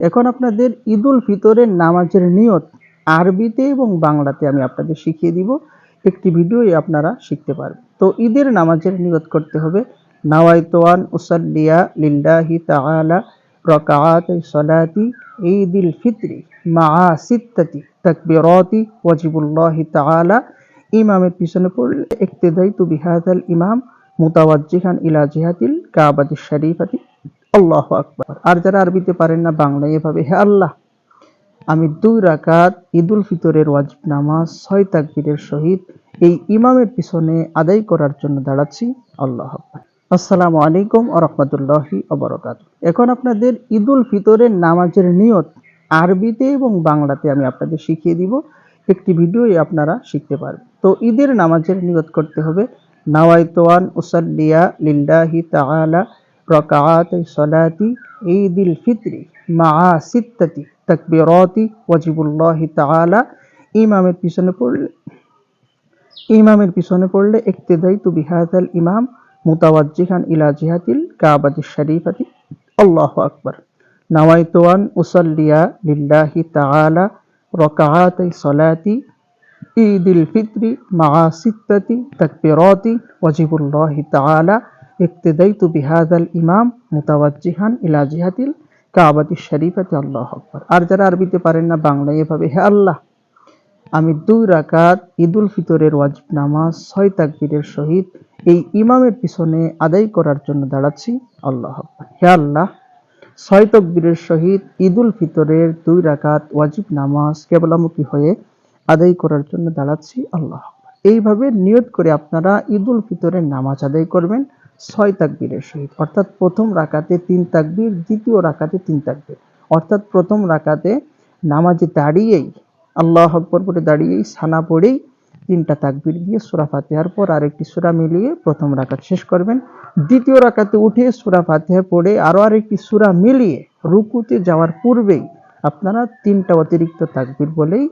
এখন আপনাদের ঈদুল ফিতরের নামাজের নিয়ত আরবিতে এবং বাংলাতে আমি আপনাদের শিখিয়ে দিব। একটি ভিডিওই আপনারা শিখতে পারবেন। তো ঈদের নামাজের নিয়ত করতে হবে। নাওয়াইতোয়ান উসাল্লিয়া লিল্লাহি তাআলা রকাআত সলাতি ঈদিল ফিতরি মা সিত্তাতি তাকবীরাতি ওয়াজিবুল্লাহি তাআলা। ইমামের পিছনে পড়লে, ইক্তেদাইতু বিহাদাল ইমাম মুতাওয়াজ্জিহান ইলা জিহাতিল কাবাতি শরীফাতি আল্লাহ আকবার। আর যারা আরবিতে পারেন না, বাংলায় এভাবে, হে আল্লাহ, আমি দুই রাকাত ঈদুল ফিতরের ওয়াজিব নামাজ, ছয় তাকবীরের সহিত এই ইমামের পিছনে আদায় করার জন্য দাঁড়াচ্ছি। আল্লাহ আকবার। আসসালামু আলাইকুম আ রহমতুল্লাহি অবরকাত এখন আপনাদের ঈদুল ফিতরের নামাজের নিয়ত আরবিতে এবং বাংলাতে আমি আপনাদের শিখিয়ে দিব। একটি ভিডিওই আপনারা শিখতে পারবেন। তো ঈদের নামাজের নিয়ত করতে হবে। নাওয়াইতোয়ান উসাল্লিয়া লিল্লাহি তাআলা রকাআত সলাতি ঈদিল ফিতরি মা সিত্তাতি তাকবীরাতি ওয়াজিবুল্লাহি তাআলা। ইমামের পিছনে পড়লে, ইমামের পিছনে পড়লে ইক্তেদাইতু বিহাদাল ইমাম মুতাওয়াজ্জিহান ইলা জিহাতিল কাবাতি শরীফাতি। আল্লাহু আকবার। নাওয়াইতু আন উসাল্লিয়া লিল্লাহি তাআলা রাকাআতাই সলাতি ঈদিল ফিতরি মা সিত্তাতি তাকবীরাতি ওয়াজিবুল্লাহি তাআলা। ইক্তেদাইতু বিহাদাল ইমাম মুতাওয়াজ্জিহান ইলা জিহাতিল কাবাতি শরীফাতি, আল্লাহ আকবার। আর যারা আরবিতে পারেন না, বাংলায় এভাবে, হে আল্লাহ, আমি দুই রাকাত ঈদুল ফিতরের ওয়াজিব নামাজ, ছয় তাকবীরের সহিত এই ইমামের পিছনে আদায় করার জন্য দাঁড়াচ্ছি, আল্লাহ আকবার। হে আল্লাহ, ছয় তকবীরের সহিত ঈদুল ফিতরের দুই রাকাত ওয়াজিব নামাজ কেবলামুখী হয়ে আদায় করার জন্য দাঁড়াচ্ছি, আল্লাহ এইভাবে নিয়ত করে আপনারা ঈদুল ফিতরের নামাজ আদায় করবেন। ছয় তাকবীরের সহিত। অর্থাৎ প্রথম রাকাতে তিন তাকবীর, দ্বিতীয় রাকাতে তিন তাকবীর। অর্থাৎ প্রথম রাকাতে নামাজে দাঁড়িয়েই, আল্লাহ আকবর বলে দাঁড়িয়েই, সানা পড়েই তিনটা তাকবির দিয়ে সুরা ফাতেহার পর আরেকটি সুরা মিলিয়ে প্রথম রাকাত শেষ করবেন। দ্বিতীয় রাকাতে উঠে সুরা ফাতিহা পড়ে আরও আরেকটি সুরা মিলিয়ে রুকুতে যাওয়ার পূর্বেই আপনারা তিনটা অতিরিক্ত তাকবির বলেই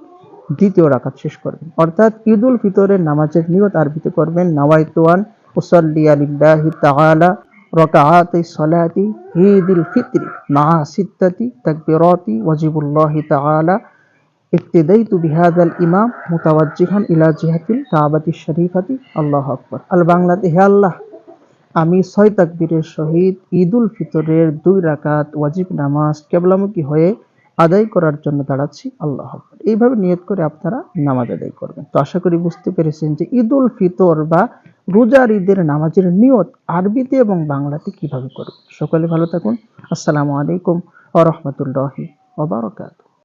দ্বিতীয় রাকাত শেষ করবেন। অর্থাৎ ঈদুল ফিতরের নামাজের নিয়ত আরবিতে করবেন নাওয়াইতুয়ান উসাল্লিয়া লিল্লাহি তাআলা রকাআতি সলাতি ঈদুল ফিতরি মা সিত্তাতি তাকবীরাতি ওয়াজিবুল্লাহি তাআলা اقتديت بهذا الإمام متوجها إلى جهة الكعبة الشريفة الله أكبر আল বাংলাতে হে আল্লাহ আমি ছয় তাকবীরের সহিত ঈদুল ফিতরের দুই রাকাত ওয়াজিব নামাজ কেবলামুখী হয়ে আদায় করার জন্য দাঁড়াচ্ছি, আল্লাহ এইভাবে নিয়ত করে আপনারা নামাজ আদায় করবেন। তো আশা করি বুঝতে পেরেছেন যে ঈদ উল ফিতর বা রোজার ঈদের নামাজের নিয়ত আরবিতে এবং বাংলাতে কীভাবে করবেন। সকলে ভালো থাকুন। আসসালামু আলাইকুম আ রহমতুল্লাহি ওয়া বারাকাতুহু।